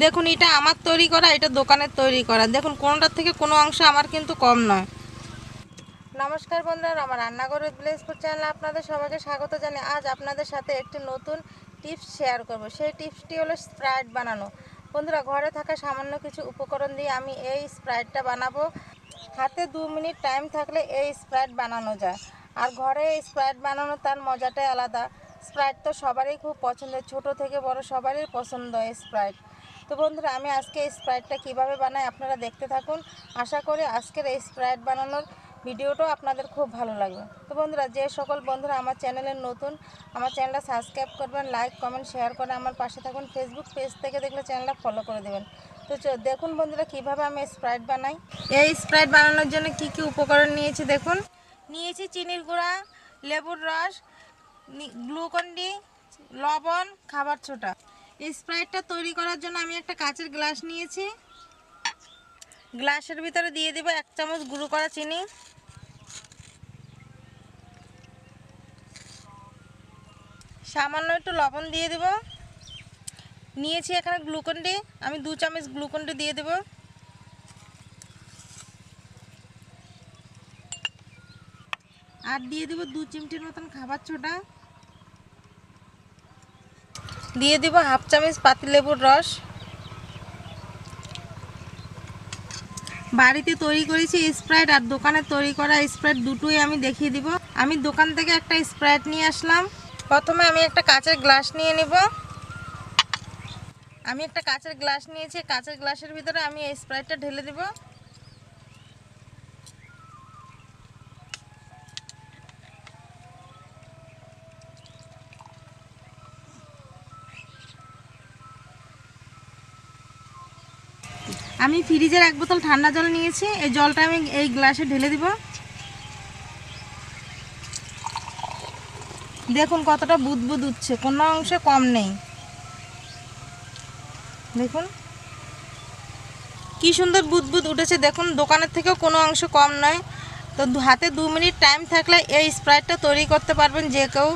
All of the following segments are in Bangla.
দেখুন, এটা আমার তৈরি করা, এটা দোকানের তৈরি করা। দেখুন, কোনোটার থেকে কোনো অংশ আমার কিন্তু কম নয়। নমস্কার বন্ধুরা, আমার রান্নাঘর ভিলেজ ফুড চ্যানেলে আপনাদের সবাইকে স্বাগত জানাই। আজ আপনাদের সাথে একটি নতুন টিপস শেয়ার করব। সেই টিপসটি হলো স্প্রাইট বানানো। বন্ধুরা, ঘরে থাকা সামান্য কিছু উপকরণ দিয়ে আমি এই স্প্রাইটটা বানাবো। হাতে দু মিনিট টাইম থাকলে এই স্প্রাইট বানানো যায়। আর ঘরে এই স্প্রাইট বানানো, তার মজাটাই আলাদা। স্প্রাইট তো সবারই খুব পছন্দের, ছোট থেকে বড় সবারই পছন্দ এই স্প্রাইট। তো বন্ধুরা, আমি আজকে এই স্প্রাইটটা কীভাবে বানাই আপনারা দেখতে থাকুন। আশা করি আজকের এই স্প্রাইট বানানোর ভিডিওটাও আপনাদের খুব ভালো লাগবে। তো বন্ধুরা, যে সকল বন্ধুরা আমার চ্যানেলের নতুন, আমার চ্যানেলটা সাবস্ক্রাইব করবেন, লাইক, কমেন্ট, শেয়ার করে আমার পাশে থাকুন। ফেসবুক পেজ থেকে দেখলে চ্যানেলটা ফলো করে দেবেন। তো দেখুন বন্ধুরা, কীভাবে আমি স্প্রাইট বানাই। এই স্প্রাইট বানানোর জন্য কি কি উপকরণ নিয়েছি দেখুন। নিয়েছি চিনির গুঁড়া, লেবুর রস গ্লুকন্ডি, লবণ, খাবার ছোটা। এই স্প্রাইটটা তৈরি করার জন্য আমি একটা কাচের গ্লাস নিয়েছি। গ্লাসের ভিতরে দিয়ে দিব এক চামচ গুঁড়ো করা চিনি। সামান্য একটু লবণ দিয়ে দেব। নিয়েছি এখানে গ্লুকন্ডি আমি দু চামচ গ্লুকন্ডি দিয়ে দেব। আর দিয়ে দেব দু চিমটির মতন খাবার ছোটা। দিয়ে দিব হাফ চামচ পাতিলেবুর রস। বাড়িতে তৈরি করেছি স্প্রাইট আর দোকানে তৈরি করা স্প্রাইট দুটোই আমি দেখিয়ে দিব। আমি দোকান থেকে একটা স্প্রাইট নিয়ে আসলাম। প্রথমে আমি একটা কাঁচের গ্লাস নিয়ে নিব। আমি একটা কাঁচের গ্লাস নিয়েছি। কাঁচের গ্লাসের ভিতরে আমি এই স্প্রাইটটা ঢেলে দিব। আমি ফ্রিজের এক বোতল ঠান্ডা জল নিয়েছি। এই জলটা আমি এই গ্লাসে ঢেলে দিব। দেখুন কতটা বুদবুদ উঠছে, কোনো অংশে কম নেই। দেখুন। কি সুন্দর বুদবুদ উঠেছে, দেখুন, দোকানের থেকেও কোনো অংশ কম নয়। তো হাতে দু মিনিট টাইম থাকলে এই স্প্রাইটটা তৈরি করতে পারবেন যে কেউ।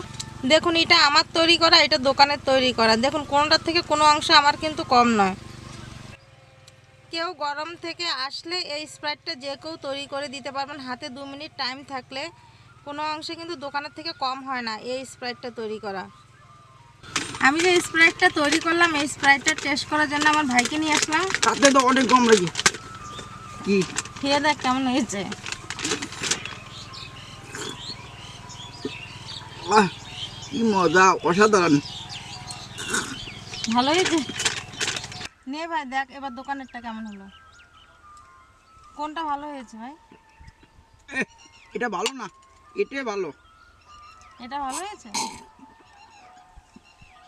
দেখুন, এটা আমার তৈরি করা, এটা দোকানের তৈরি করা। দেখুন, কোনোটার থেকে কোনো অংশ আমার কিন্তু কম নয়। কেউ গরম থেকে আসলে এই স্প্রাইটটা যে কেউ তৈরি করে দিতে পারবেন। হাতে দু মিনিট টাইম থাকলে কোনো অংশে কিন্তু দোকানের থেকে কম হয় না এই স্প্রাইটটা তৈরি করা। আমি যে স্প্রাইটটা তৈরি করলাম এই স্প্রাইটটা টেস্ট করার জন্য আমার ভাইকে নিয়ে আসলাম। তাতে তো অনেক কম লাগে। কি? খেয়ে দেখ কেমন হয়েছে। কি মজা অসাধারণ। ভালো হয়েছে? নে ভাই দেখ এবার দোকানেরটা কেমন হলো। কোনটা ভালো হয়েছে ভাই? এটা ভালো না এটাই ভালো। এটা ভালো হয়েছে?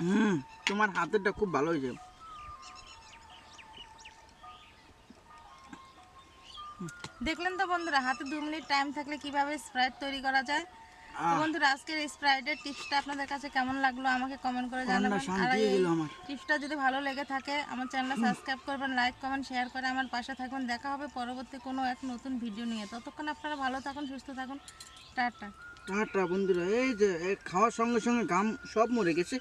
হুম তোমার হাতেরটা খুব ভালো হয়েছে। দেখলেন তো বন্ধুরা হাতে দু মিনিট টাইম থাকলে কীভাবে স্প্রাইট তৈরি করা যায়? বন্ধুরা আজকের এই স্প্রাইটের টিপসটা আপনাদের কাছে কেমন লাগল আমাকে কমেন্ট করে জানাবেন। আর এই টিপসটা যদি ভালো লেগে থাকে আমার চ্যানেলটা সাবস্ক্রাইব করবেন লাইক কমেন্ট শেয়ার করে আমার পাশে থাকবেন দেখা হবে পরবর্তী কোনো এক নতুন ভিডিও নিয়ে। ততক্ষণ আপনারা ভালো থাকুন সুস্থ থাকুন। টাটা। টাটা বন্ধুরা এই যে খাওয়ার সঙ্গে সঙ্গে গাম সব মরে গেছে।